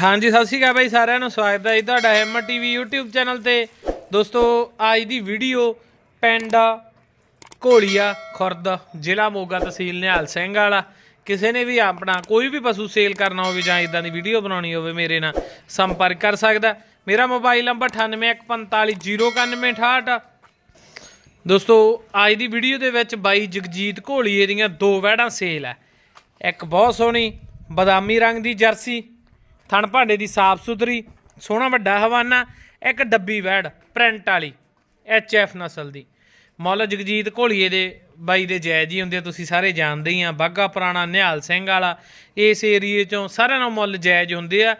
ਹਾਂਜੀ, ਸਤਿ ਸ਼੍ਰੀ ਅਕਾਲ ਬਾਈ ਸਾਰਿਆਂ ਨੂੰ। ਸਵਾਗਤ ਹੈ ਜੀ ਤੁਹਾਡਾ ਹੈਮਰ ਟੀਵੀ YouTube ਚੈਨਲ ਤੇ। ਦੋਸਤੋ, ਅੱਜ ਦੀ ਵੀਡੀਓ ਪਿੰਡ, ਘੋਲੀਆ, ਖੁਰਦ, ਜ਼ਿਲ੍ਹਾ ਮੋਗਾ ਤਹਿਸੀਲ ਨਿਹਾਲ ਸਿੰਘ ਵਾਲਾ। ਕਿਸੇ ਨੇ ਵੀ ਆਪਣਾ ਕੋਈ ਵੀ ਪਸ਼ੂ ਸੇਲ ਕਰਨਾ ਹੋਵੇ ਜਾਂ ਇਦਾਂ ਦੀ ਵੀਡੀਓ ਬਣਾਉਣੀ ਹੋਵੇ, ਮੇਰੇ ਨਾਲ ਸੰਪਰਕ ਕਰ ਸਕਦਾ। ਮੇਰਾ ਮੋਬਾਈਲ ਨੰਬਰ 9815409168 ਦੋਸਤੋ, ਅੱਜ ਦੀ ਵੀਡੀਓ ਦੇ ਵਿੱਚ ਬਾਈ ਜਗਜੀਤ ਘੋਲੀਏ ਦੀਆਂ ਦੋ ਵੈੜਾਂ ਸੇਲ ਹੈ ਇੱਕ ਬਹੁਤ ਸੋਹਣੀ ਬਦਾਮੀ ਰੰਗ ਦੀ ਜਰਸੀ ਥਣ ਭਾਂਡੇ ਦੀ ਸਾਫ਼ ਸੁਥਰੀ ਸੋਹਣਾ ਵੱਡਾ ਹਵਾਨਾ ਇੱਕ ਡੱਬੀ ਵੈੜ ਪ੍ਰਿੰਟ ਵਾਲੀ ਐਚ ਐਫ ਨਸਲ ਦੀ। ਮੁੱਲ ਜਗਜੀਤ ਘੋਲੀਏ ਦੇ ਬਾਈ ਦੇ ਜਾਇਜ਼ ਹੀ ਹੁੰਦੇ ਆ, ਤੁਸੀਂ ਸਾਰੇ ਜਾਣਦੇ ਹੀ ਆ ਬਾਗਾ ਪੁਰਾਣਾ ਨਿਹਾਲ ਸਿੰਘ ਵਾਲਾ ਇਸ ਏਰੀਏ ਚੋਂ ਸਾਰਿਆਂ ਨਾਲ ਮੁੱਲ ਜਾਇਜ਼ ਹੁੰਦੇ ਆ।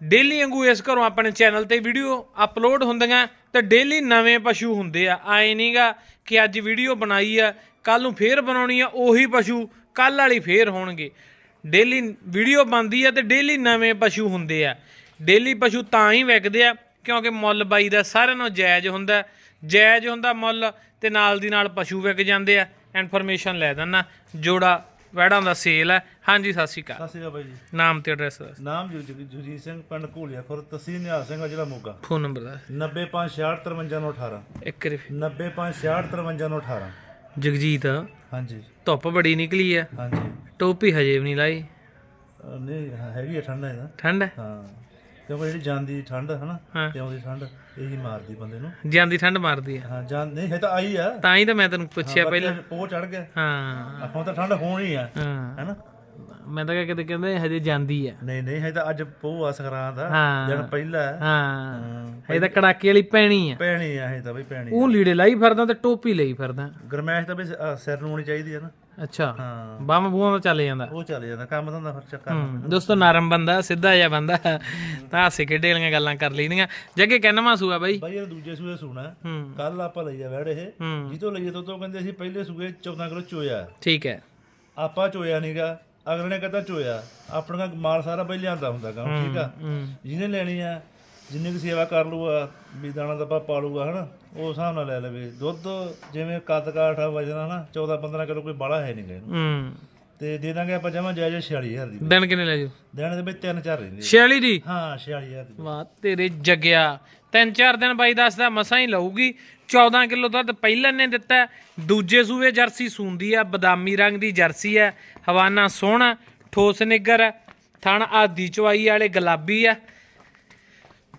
ਡੇਲੀ ਵਾਂਗੂ ਇਸ ਘਰੋਂ ਆਪਣੇ ਚੈਨਲ ਤੇ ਵੀਡੀਓ ਅਪਲੋਡ ਹੁੰਦੀਆਂ ਤੇ ਡੇਲੀ ਨਵੇਂ ਪਸ਼ੂ ਹੁੰਦੇ ਆ। ਆਏ ਨਹੀਂਗਾ ਕਿ ਅੱਜ ਵੀਡੀਓ ਬਣਾਈ ਆ ਕੱਲ ਨੂੰ ਫੇਰ ਬਣਾਉਣੀ ਆ ਉਹੀ ਪਸ਼ੂ ਕੱਲ ਵਾਲੀ ਫੇਰ ਹੋਣਗੇ। ਡੇਲੀ ਵੀਡੀਓ ਬਣਦੀ ਆ ਤੇ ਡੇਲੀ ਨਵੇਂ ਪਸ਼ੂ ਹੁੰਦੇ ਆ। ਡੇਲੀ ਪਸ਼ੂ ਤਾਂ ਹੀ ਵਿਕਦੇ ਆ ਕਿਉਂਕਿ ਮੁੱਲ ਬਾਈ ਦਾ ਸਾਰਿਆਂ ਨਾਲੋਂ ਜਾਇਜ਼ ਹੁੰਦਾ। ਜਾਇਜ਼ ਹੁੰਦਾ ਮੁੱਲ ਤੇ ਨਾਲ ਦੀ ਨਾਲ ਪਸ਼ੂ ਵਿਕ ਜਾਂਦੇ ਆ। ਇਨਫੋਰਮੇਸ਼ਨ ਲੈ ਦਿੰਨਾ ਜੋੜਾ ਵੈੜਾਂ ਦਾ ਸੇਲ ਹੈ ਹਾਂਜੀ ਸਤਿ ਸ਼੍ਰੀ ਅਕਾਲ। ਸਤਿ ਸ਼੍ਰੀ ਅਕਾਲ ਬਾਈ ਜੀ। ਨਾਮ ਤੇ ਐਡਰੈਸ ਦੱਸ। ਨਾਮ ਜੀ ਜਗ- ਜਗਜੀਤ ਸਿੰਘ ਪਿੰਡ ਘੋਲੀਆ ਖੁਰ ਤਹਿਸੀਲ ਨਿਹਾਲ ਸਿੰਘ ਜ਼ਿਲ੍ਹਾ ਮੋਗਾ। ਫੋਨ ਨੰਬਰ ਦੱਸ। 9566535918 ਇੱਕ ਵਾਰੀ 9566535918 ਜਗਜੀਤ। ਹਾਂਜੀ। ਧੁੱਪ ਬੜੀ ਨਿਕਲੀ ਆ। ਹਾਂਜੀ। ਟੋਪੀ ਹਜੇ ਵੀ ਨਹੀਂ ਲਾਈ। ਅਹ ਨਹੀਂ ਹੈਗੀ ਆ ਠੰਡ ਇਹਦਾ ਠੰਡ ਹੈ? ਹਾਂ ਕਿਉਂਕਿ ਜਿਹੜੀ ਜਾਂਦੀ ਠੰਡ ਹੈ ਨਾ ਹਾਂ। ਤੇ ਆਉਂਦੀ ਠੰਡ ਇਹੀ ਮਾਰਦੀ ਬੰਦੇ ਨੂੰ। ਜਾਂਦੀ ਠੰਡ ਮਾਰਦੀ ਆ ਹਾਂ ਜਾਂ ਨਹੀਂ ਹੈ ਤਾਂ ਆਈ ਆ। ਤਾਂ ਹੀ ਤਾਂ ਮੈਂ ਤੈਨੂੰ ਪੁੱਛਿਆ ਪਹਿਲਾਂ। ਪੋ ਚੜ ਗਿਆ ਹਾਂ। ਆਪਾਂ ਤਾਂ ਠੰਡ ਹੋਣੀ ਆ। ਹਾਂ। ਹੈਨਾ ਮੈਂ ਤਾਂ ਕਿਤੇ ਕਹਿੰਦੇ ਹਜੇ ਜਾਂਦੀ ਆ। ਨਹੀਂ ਨਹੀਂ ਹੈ ਤਾਂ ਅੱਜ ਪੋ ਆ। ਸਕਰਾਂ ਦਾ। ਜਦ ਪਹਿਲਾ ਹੈ। ਹਾਂ। ਹਾਂ, ਇਹ ਤਾਂ ਕੜਾਕੇ ਵਾਲੀ ਪੈਣੀ ਆ। ਪੈਣੀ ਆ ਇਹ ਤਾਂ ਬਈ ਪੈਣੀ ਉਹ ਲੀੜੇ ਲਾਈ ਫਿਰਦਾ ਤੇ ਟੋਪੀ ਲਈ ਫਿਰਦਾ। ਗਰਮੈਸ਼ ਤਾਂ ਬਈ ਸਿਰ ਨੂੰ ਹੋਣੀ ਚਾਹੀਦੀ ਹੈ ਨਾ। ਅੱਛਾ। ਹਾਂ। ਬਾਹਾਂ ਬੂਹਾਂ ਤਾਂ ਚੱਲ ਜਾਂਦਾ। ਉਹ ਚੱਲ ਜਾਂਦਾ ਕੰਮ ਧੰਦਾ ਫਿਰ ਚੱਕਰ ਦੋਸਤੋ ਨਰਮ ਬੰਦਾ ਸਿੱਧਾ ਜਿਹਾ ਬੰਦਾ ਤਾਂ ਹਾਸੇ ਖੇਡੇ ਵਾਲੀਆਂ ਗੱਲਾਂ ਕਰ ਲਈਆਂ ਜੱਗੇ ਕਹਿਣਾ ਸੂਆ ਬਾਈ? ਬਾਈ ਇਹ ਦੂਜੇ ਸੂਏ ਸੂਣਾ ਕੱਲ ਆਪਾਂ ਲਈ ਆ ਵੜ ਇਹ ਜਿੱਤੋਂ ਲਈਏ ਤੋਂ ਤੋਂ ਕਹਿੰਦੇ ਅਸੀਂ ਪਹਿਲੇ ਸੂਏ 14 ਕਿਲੋ ਚੋਇਆ। ਠੀਕ ਹੈ। ਆਪਾਂ ਚੋਇਆ ਨਹੀਂਗਾ ਅਗਲੇ ਨੇ ਕਹਿੰਦਾ ਚੋਇਆ। ਆਪਣਾ ਮਾਲ ਸਾਰਾ ਬਈ ਲਿਆਂਦਾ ਹੁੰਦਾ ਗਾ ਠੀਕ ਆ? ਜਿਹਨੇ ਲੈਣੀ ਆ ਜਿੰਨੀ ਕੁ ਸੇਵਾ ਕਰ ਲੂਗਾ ਵੀ ਦਾਣਾ ਦੱਬਾ ਪਾ ਲੂਗਾ ਹਨਾ? ਉਹ ਹਿਸਾਬ ਨਾਲ ਲੈ ਲਵੇ। ਦੁੱਧ ਜਿਵੇਂ ਕੱਦ ਕਾਠ ਆ ਵਜਨ ਆ ਨਾ 14 15 ਕਿਲੋ ਕੋਈ ਬਾਲਾ ਹੈ ਨਹੀਂਗਾ ਇਹਨੂੰ। ਹੂੰ। ਤੇ ਦੇ ਦਾਂਗੇ ਆਪਾਂ ਜਮਾ ਜਾਇਜ਼ 46000 ਦੀ। ਦਿਨ ਕਿੰਨੇ ਲੈ ਜਾਓ? ਦੇਣ ਦੇ ਵਿੱਚ 3 4 ਰਹਿੰਦੇ 46 ਦੀ? ਹਾਂ 46000 ਦੀ। ਵਾਹ ਤੇਰੇ ਜਗਿਆ। ਤਿੰਨ ਚਾਰ ਦਿਨ ਬਾਈ ਦੱਸਦਾ ਮਸਾਂ ਹੀ ਲਊਗੀ। 14 ਕਿਲੋ ਦੁੱਧ ਪਹਿਲਾਂ ਨੇ ਦਿੱਤਾ। ਦੂਜੇ ਸੂਏ ਜਰਸੀ ਸੂੰਦੀ ਆ ਬਦਾਮੀ ਰੰਗ ਦੀ ਜਰਸੀ ਹੈ ਹਵਾਨਾ ਸੋਹਣਾ ਠੋਸ ਨਿੱਗਰ ਥਣ ਆਦੀ ਚਵਾਈ ਵਾਲੇ ਗੁਲਾਬੀ ਆ।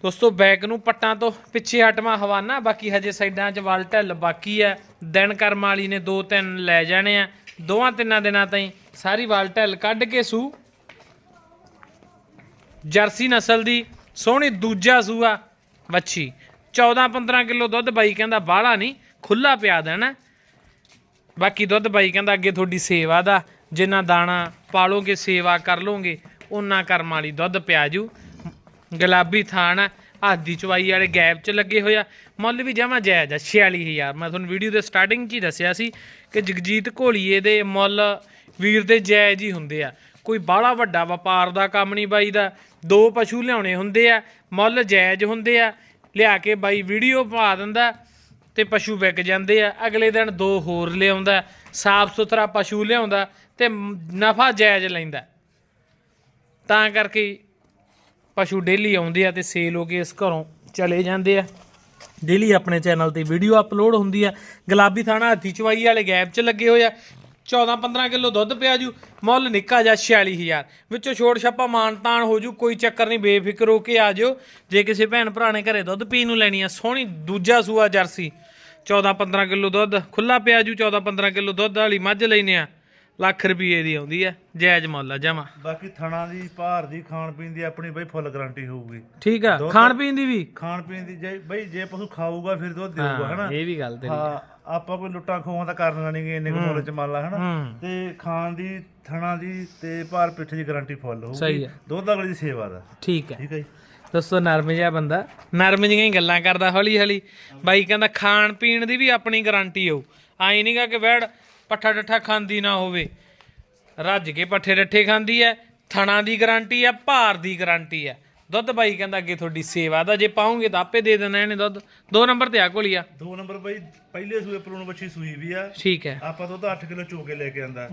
ਦੋਸਤੋ ਬੈਕ ਨੂੰ ਪੱਟਾਂ ਤੋਂ ਪਿੱਛੇ ਹਟਵਾ ਹਵਾਨਾ ਬਾਕੀ ਹਜੇ ਸਾਈਡਾਂ 'ਚ ਵਲ ਢਿੱਲ ਬਾਕੀ ਆ ਦਿਨ ਕਰਮ ਵਾਲੀ ਨੇ ਦੋ ਤਿੰਨ ਲੈ ਜਾਣੇ ਆ। ਦੋਵਾਂ ਤਿੰਨਾਂ ਦਿਨਾਂ ਤਾਈਂ ਸਾਰੀ ਵਲ ਢਿੱਲ ਕੱਢ ਕੇ ਸੂ। ਜਰਸੀ ਨਸਲ ਦੀ ਸੋਹਣੀ ਦੂਜਾ ਸੂਆ ਵੱਛੀ। 14-15 ਕਿਲੋ ਦੁੱਧ ਬਾਈ ਕਹਿੰਦਾ ਬਾਹਲਾ ਨਹੀਂ ਖੁੱਲਾ ਪਿਆ ਦੇਣਾ। ਬਾਕੀ ਦੁੱਧ ਬਾਈ ਕਹਿੰਦਾ ਅੱਗੇ ਤੁਹਾਡੀ ਸੇਵਾ ਦਾ, ਜਿੰਨਾ ਦਾਣਾ ਪਾਲੋਗੇ ਸੇਵਾ ਕਰ ਲੋਗੇ ਉਹਨਾਂ ਕਰਮ ਵਾਲੀ ਦੁੱਧ ਪਿਆ ਜੂ। ਗੁਲਾਬੀ ਥਾਣ ਹੱਥ ਦੀ ਚਵਾਈ ਵਾਲੇ ਗੈਪ 'ਚ ਲੱਗੇ ਹੋਇਆ ਮੁੱਲ ਵੀ ਜਮਾ ਜਾਇਜ਼ ਆ 46000 ਮੈਂ ਤੁਹਾਨੂੰ ਵੀਡੀਓ ਦੇ ਸਟਾਰਟਿੰਗ 'ਚ ਹੀ ਦੱਸਿਆ ਸੀ ਕਿ ਜਗਜੀਤ ਘੋਲੀਏ ਦੇ ਮੁੱਲ ਵੀਰ ਦੇ ਜਾਇਜ਼ ਹੀ ਹੁੰਦੇ ਆ। ਕੋਈ ਬਾਹਲਾ ਵੱਡਾ ਵਪਾਰ ਦਾ ਕੰਮ ਨਹੀਂ ਬਾਈ ਦਾ ਦੋ ਪਸ਼ੂ ਲਿਆਉਣੇ ਹੁੰਦੇ ਆ, ਮੁੱਲ ਜਾਇਜ਼ ਹੁੰਦੇ ਆ। ਲਿਆ ਕੇ ਬਾਈ ਵੀਡੀਓ ਪਾ ਦਿੰਦਾ ਤੇ ਪਸ਼ੂ ਵਿਕ ਜਾਂਦੇ ਆ। ਅਗਲੇ ਦਿਨ ਦੋ ਹੋਰ ਲਿਆਉਂਦਾ, ਸਾਫ਼ ਸੁਥਰਾ ਪਸ਼ੂ ਲਿਆਉਂਦਾ ਤੇ ਨਫਾ ਜਾਇਜ਼ ਲੈਂਦਾ। ਤਾਂ ਕਰਕੇ ਪਸ਼ੂ ਡੇਲੀ ਆਉਂਦੇ ਆ ਤੇ ਸੇਲ ਹੋ ਕੇ ਇਸ ਘਰੋਂ ਚਲੇ ਜਾਂਦੇ ਆ। ਡੇਲੀ ਆਪਣੇ ਚੈਨਲ ਤੇ ਵੀਡੀਓ ਅਪਲੋਡ ਹੁੰਦੀ ਆ। ਗੁਲਾਬੀ ਥਾਣਾ ਹੱਥੀ ਚਵਾਈ ਵਾਲੇ ਗੈਪ 'ਚ ਲੱਗੇ ਹੋਏ ਆ। 14-15 ਕਿਲੋ ਦੁੱਧ ਪਿਆ ਜੂ। ਮੁੱਲ ਨਿੱਕਾ ਜਾ 46000 ਵਿੱਚੋਂ ਛੋੜ ਛਾਪਾ ਮਾਨ ਤਾਨ ਹੋ ਜੂ। ਕੋਈ ਚੱਕਰ ਨਹੀਂ, ਬੇਫਿਕਰ ਹੋ ਕੇ ਆ ਜਿਓ। ਜੇ ਕਿਸੇ ਭੈਣ ਭਰਾ ਨੇ ਘਰੇ ਦੁੱਧ ਪੀਣ ਨੂੰ ਲੈਣੀ ਆ, ਸੋਹਣੀ ਦੂਜਾ ਸੂਆ ਜਰਸੀ। 14-15 ਕਿਲੋ ਦੁੱਧ ਖੁੱਲਾ ਪਿਆ ਜੂ। 14-15 ਕਿਲੋ ਦੁੱਧ ਵਾਲੀ ਮੱਝ ਲੈਨੇ ਆ। ਲੱਖ ਰੁਪਏ ਦੀ ਆਉਂਦੀ ਆ ਜਾਇਜ਼ ਮੁੱਲ ਆ ਜਮਾ। ਬਾਕੀ ਥਣਾ ਦੀ ਭਾਰ ਦੀ ਖਾਣ ਪੀਣ ਦੀ ਆਪਣੀ ਬਈ ਫੁੱਲ ਗਾਰੰਟੀ ਹੋਊਗੀ। ਠੀਕ ਆ ਖਾਣ ਪੀਣ ਦੀ ਵੀ? ਖਾਣ ਪੀਣ ਦੀ ਜੇ ਬਈ ਜੇ ਪਸ਼ੂ ਖਾਊਗਾ ਫਿਰ ਦੁੱਧ ਦੇਊਗਾ ਹਨਾ? ਇਹ ਵੀ ਗੱਲ ਤੇਰੀ ਹਾਂ ਆਪਾਂ ਕੋਈ ਲੁੱਟਾਂ ਖੋਹਾਂ ਤਾਂ ਕਰਨਾ ਨਹੀਂ ਇੰਨੇ ਕੁ ਮੁੱਲ ਚ ਮੰਨ ਲਾ ਹਨਾ? ਹੂੰ। ਤੇ ਖਾਣ ਦੀ ਥਣਾ ਦੀ ਤੇ ਭਾਰ ਪਿੱਠ ਦੀ ਗਾਰੰਟੀ ਫੁੱਲ ਹੋਊਗੀ। ਆ। ਦੁੱਧ ਅਗਲੀ ਦੀ ਸੇਵਾ ਦਾ। ਠੀਕ ਹੈ ਠੀਕ ਹੈ ਜੀ। ਦੋਸਤੋ ਨਰਮ ਜਿਹਾ ਬੰਦਾ। ਨਰਮ ਜਿਹੀਆਂ ਹੀ ਗੱਲਾਂ ਕਰਦਾ ਹੌਲੀ ਹੌਲੀ ਬਾਈ ਕਹਿੰਦਾ ਖਾਣ ਪੀਣ ਦੀ ਵੀ ਆਪਣੀ ਗਾਰੰਟੀ ਹੋਊ। ਆਈ ਨਹੀਂਗਾ ਕਿ ਵੈੜ ਪੱਠਾ ਡੱਠਾ ਖਾਂਦੀ ਨਾ ਹੋਵੇ। ਰੱਜ ਕੇ ਪੱਠੇ ਡੱਠੇ ਖਾਂਦੀ ਹੈ ਥਣਾ ਦੀ ਗਾਰੰਟੀ ਹੈ ਭਾਰ ਦੀ ਗਾਰੰਟੀ ਹੈ ਦੁੱਧ ਬਾਈ ਕਹਿੰਦਾ ਅੱਗੇ ਤੁਹਾਡੀ ਸੇਵਾ ਦਾ ਜੇ ਪਾਉਂਗੇ ਤਾਂ ਆਪੇ ਦੇ ਦੇਣਾ ਇਹਨੇ ਦੁੱਧ। ਦੋ ਨੰਬਰ ਤੇ ਆ ਕੋਲੀ ਆ। ਦੋ ਨੰਬਰ ਬਾਈ ਪਹਿਲੇ ਸੂਏ ਪਲੂਣ ਬੱਚੀ ਸੂਈ ਵੀ ਆ। ਠੀਕ ਹੈ। ਆਪਾਂ ਦੁੱਧ 8 ਕਿਲੋ ਚੋ ਕੇ ਲੈ ਕੇ ਆਂਦਾ।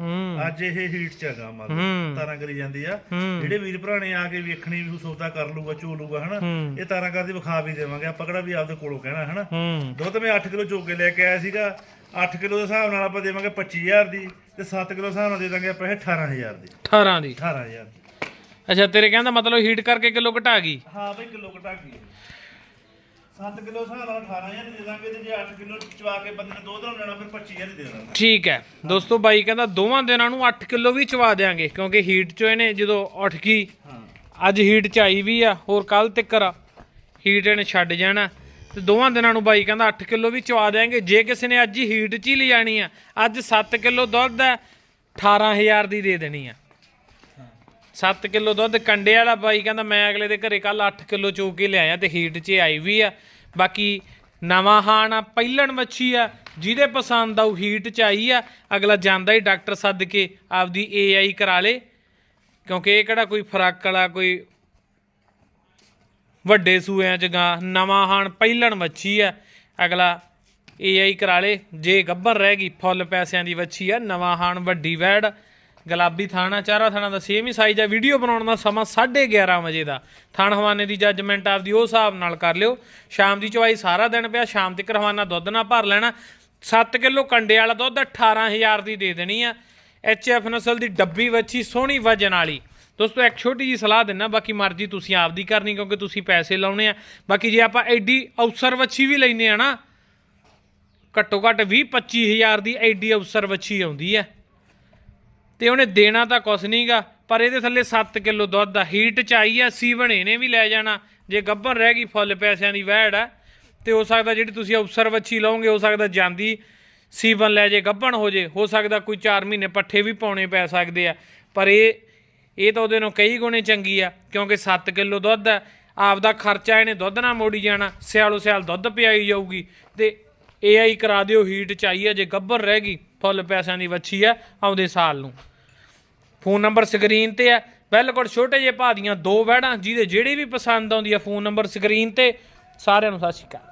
ਅੱਜ ਇਹ ਹੀਟ ਚ ਹੈਗਾ। ਮਤਲਬ ਤਾਰਾਂ ਕਰੀ ਜਾਂਦੀ ਆ। ਜਿਹੜੇ ਵੀਰ ਭਰਾ ਨੇ ਆ ਕੇ ਵੇਖਣੀ ਵੀ ਸੌਦਾ ਕਰ ਲੂਗਾ ਚੋ ਲੂਗਾ ਹਨਾ? ਇਹ ਤਾਰਾਂ ਕਰਦੀ ਵਿਖਾ ਵੀ ਦੇਵਾਂਗੇ। ਆਪਾਂ ਕਿਹੜਾ ਵੀ ਆਪਦੇ ਕੋਲੋਂ ਕਹਿਣਾ ਹਨਾ? ਦੁੱਧ ਮੈਂ 8 ਕਿਲੋ ਚੋ ਕੇ ਲੈ ਕੇ ਆਇਆ ਸੀਗਾ। 8 ਕਿਲੋ ਦੇ ਹਿਸਾਬ ਨਾਲ ਆਪਾਂ ਦੇਵਾਂਗੇ 25000 ਦੀ ਤੇ 7 ਕਿਲੋ ਹਿਸਾਬ ਨਾਲ ਦੇ ਦਾਂਗੇ ਆਪਾਂ ਇਹ 18000 ਦੀ। 18 ਦੀ। 18000 ਦੀ। ਅੱਛਾ ਤੇਰੇ ਕਹਿੰਦਾ ਮਤਲਬ ਹੀਟ ਕਰਕੇ ਕਿਲੋ ਘਟਾ ਗਈ? ਹਾਂ ਬਈ ਕਿਲੋ ਘਟਾ ਗਈ। 7 ਕਿਲੋ ਨਾਲ 18000 ਦੀ ਦਾਂਗੇ ਤੇ ਜੇ 8 ਕਿਲੋ ਚਵਾ ਕੇ ਬੰਦੇ ਨੇ ਦੋ ਦਿਨ ਲੈਣਾ ਫਿਰ 25000 ਦੀ ਦਾਂਗੇ। ਠੀਕ ਹੈ। ਦੋਸਤੋ ਬਾਈ ਕਹਿੰਦਾ ਦੋਵਾਂ ਦਿਨਾਂ ਨੂੰ 8 ਕਿਲੋ ਵੀ ਚਵਾ ਦੇਾਂਗੇ ਕਿਉਂਕਿ ਹੀਟ ਚੋਂ ਇਹਨੇ ਜਦੋਂ ਉੱਠ ਗਈ ਹਾਂ। ਅੱਜ ਹੀਟ ਚ ਆਈ ਵੀ ਆ ਹੋਰ ਕੱਲ ਤੱਕਰ ਹੀਟ ਇਹਨੇ ਛੱਡ ਜਾਣਾ। ਤੇ ਦੋਵਾਂ ਦਿਨਾਂ ਨੂੰ ਬਾਈ ਕਹਿੰਦਾ 8 ਕਿਲੋ ਵੀ ਚਵਾ ਦੇਾਂਗੇ ਜੇ ਕਿਸੇ ਨੇ ਅੱਜ ਹੀਟ ਚ ਹੀ ਲਿਜਾਣੀ ਆ ਅੱਜ 7 ਕਿਲੋ ਦੁੱਧ ਹੈ 18000 ਦੀ ਦੇ ਦੇਣੀ ਆ। 7 ਕਿਲੋ ਦੁੱਧ, ਕੰਡੇ ਵਾਲਾ ਬਾਈ ਕਹਿੰਦਾ ਮੈਂ ਅਗਲੇ ਦੇ ਘਰੇ ਕੱਲ 8 ਕਿਲੋ ਚੋ ਕੇ ਲਿਆਇਆ ਤੇ ਹੀਟ 'ਚ ਆਈ ਵੀ ਆ। ਬਾਕੀ ਨਵਾਂ ਹਾਣ ਆ, ਪਹਿਲਣ ਮੱਛੀ ਆ, ਜਿਹਦੇ ਪਸੰਦ ਆਊ ਹੀਟ 'ਚ ਆਈ ਆ। ਅਗਲਾ ਜਾਂਦਾ ਹੀ ਡਾਕਟਰ ਸੱਦ ਕੇ ਆਪਦੀ ਏਆਈ ਕਰਾ ਲੇ, ਕਿਉਂਕਿ ਇਹ ਕਿਹੜਾ ਕੋਈ ਫ਼ਰਕ ਵਾਲਾ, ਕੋਈ ਵੱਡੇ ਸੂਆਂ 'ਚ ਗਾਂ, ਨਵਾਂ ਹਾਣ ਪਹਿਲਣ ਮੱਛੀ ਆ। ਅਗਲਾ ਏਆਈ ਕਰਾ ਲੇ, ਜੇ ਗੱਭਰ ਰਹਿ ਗਈ, ਫੁੱਲ ਪੈਸਿਆਂ ਦੀ ਵੱਛੀ ਆ, ਨਵਾਂ ਹਾਣ ਵੱਡੀ ਵੈੜ। ਗੁਲਾਬੀ ਥਾਣਾ, ਚਾਰਾ ਥਾਣਾ ਦਾ ਸੇਮ ਹੀ ਸਾਈਜ਼ ਆ ਵੀਡੀਓ ਬਣਾਉਣ ਦਾ ਸਮਾਂ 11:30 ਵਜੇ ਦਾ। ਥਾਣ ਹਵਾਨੇ ਦੀ ਜੱਜਮੈਂਟ ਆਪਦੀ ਉਹ ਹਿਸਾਬ ਨਾਲ ਕਰ ਲਿਓ। ਸ਼ਾਮ ਦੀ ਚਵਾਈ ਸਾਰਾ ਦਿਨ ਪਿਆ, ਸ਼ਾਮ ਤੱਕ ਹਵਾਨਾ ਦੁੱਧ ਨਾ ਭਰ ਲੈਣਾ। 7 ਕਿਲੋ ਕੰਡੇ ਵਾਲਾ ਦੁੱਧ 18000 ਦੀ ਦੇ ਦੇਣੀ ਆ। ਐਚਐਫ ਨਸਲ ਦੀ ਡੱਬੀ ਵੱਛੀ ਸੋਹਣੀ ਵਜਨ ਵਾਲੀ। ਦੋਸਤੋ, ਇੱਕ ਛੋਟੀ ਜੀ ਸਲਾਹ ਦਿੰਨਾ, ਬਾਕੀ ਮਰਜ਼ੀ ਤੁਸੀਂ ਆਪਦੀ ਕਰਨੀ, ਕਿਉਂਕਿ ਤੁਸੀਂ ਪੈਸੇ ਲਾਉਣੇ ਆ। ਬਾਕੀ ਜੇ ਆਪਾਂ ਐਡੀ ਅਵਸਰ ਵੱਛੀ ਵੀ ਲੈਨੇ ਆ ਨਾ, ਘੱਟੋ ਘੱਟ 20 25000 ਦੀ ਐਡੀ ਅਵਸਰ ਵੱਛੀ ਆਉਂਦੀ ਹੈ ਤੇ ਉਹਨੇ ਦੇਣਾ ਤਾਂ ਕੁਛ ਨਹੀਂਗਾ ਪਰ ਇਹਦੇ ਥੱਲੇ 7 ਕਿਲੋ ਦੁੱਧ ਆ। ਹੀਟ ਚ ਆਈ ਆ ਸੀਵਣ ਇਹਨੇ ਵੀ ਲੈ ਜਾਣਾ। ਜੇ ਗੱਭਰ ਰਹਿ ਗਈ, ਫੁੱਲ ਪੈਸਿਆਂ ਦੀ ਵਹਿੜ ਆ, ਤੇ ਹੋ ਸਕਦਾ ਜਿਹੜੀ ਤੁਸੀਂ ਅਵਸਰ ਵੱਛੀ ਲਓਗੇ ਹੋ ਸਕਦਾ ਜਾਂਦੀ ਸੀਵਨ ਲੈ ਜੇ ਗੱਭਣ ਹੋ ਜੇ। ਹੋ ਸਕਦਾ ਕੋਈ 4 ਮਹੀਨੇ ਪੱਠੇ ਵੀ ਪਾਉਣੇ ਪੈ ਸਕਦੇ ਆ। ਪਰ ਇਹ ਇਹ ਤਾਂ ਉਹਦੇ ਨੂੰ ਕਈ ਗੁਣੇ ਚੰਗੀ ਆ, ਕਿਉਂਕਿ 7 ਕਿਲੋ ਦੁੱਧ ਆ। ਆਪਦਾ ਖਰਚਾ ਇਹਨੇ ਦੁੱਧ ਨਾਲ ਮੋੜੀ ਜਾਣਾ, ਸਿਆਲੋ ਸਿਆਲ ਦੁੱਧ ਪਿਆਈ ਜਾਊਗੀ। ਤੇ ਏਆਈ ਕਰਾ ਦਿਓ ਹੀਟ ਚ ਆਈ ਆ, ਜੇ ਗੱਭਰ ਰਹਿ ਗਈ, ਫੁੱਲ ਪੈਸਿਆਂ ਦੀ ਵੱਛੀ ਆ, ਆਉਂਦੇ ਸਾਲ ਨੂੰ। ਫੋਨ ਨੰਬਰ ਸਕਰੀਨ ਤੇ ਆ ਬਿਲਕੁਲ ਛੋਟੇ ਜਿਹੇ ਭਾਅ ਦੀਆਂ ਦੋ ਵੈੜਾਂ ਜਿਹਦੇ ਜਿਹੜੀ ਵੀ ਪਸੰਦ ਆਉਂਦੀ ਆ ਫੋਨ ਨੰਬਰ ਸਕਰੀਨ ਤੇ। ਸਾਰਿਆਂ ਨੂੰ ਸਤਿ ਸ਼੍ਰੀ ਅਕਾਲ।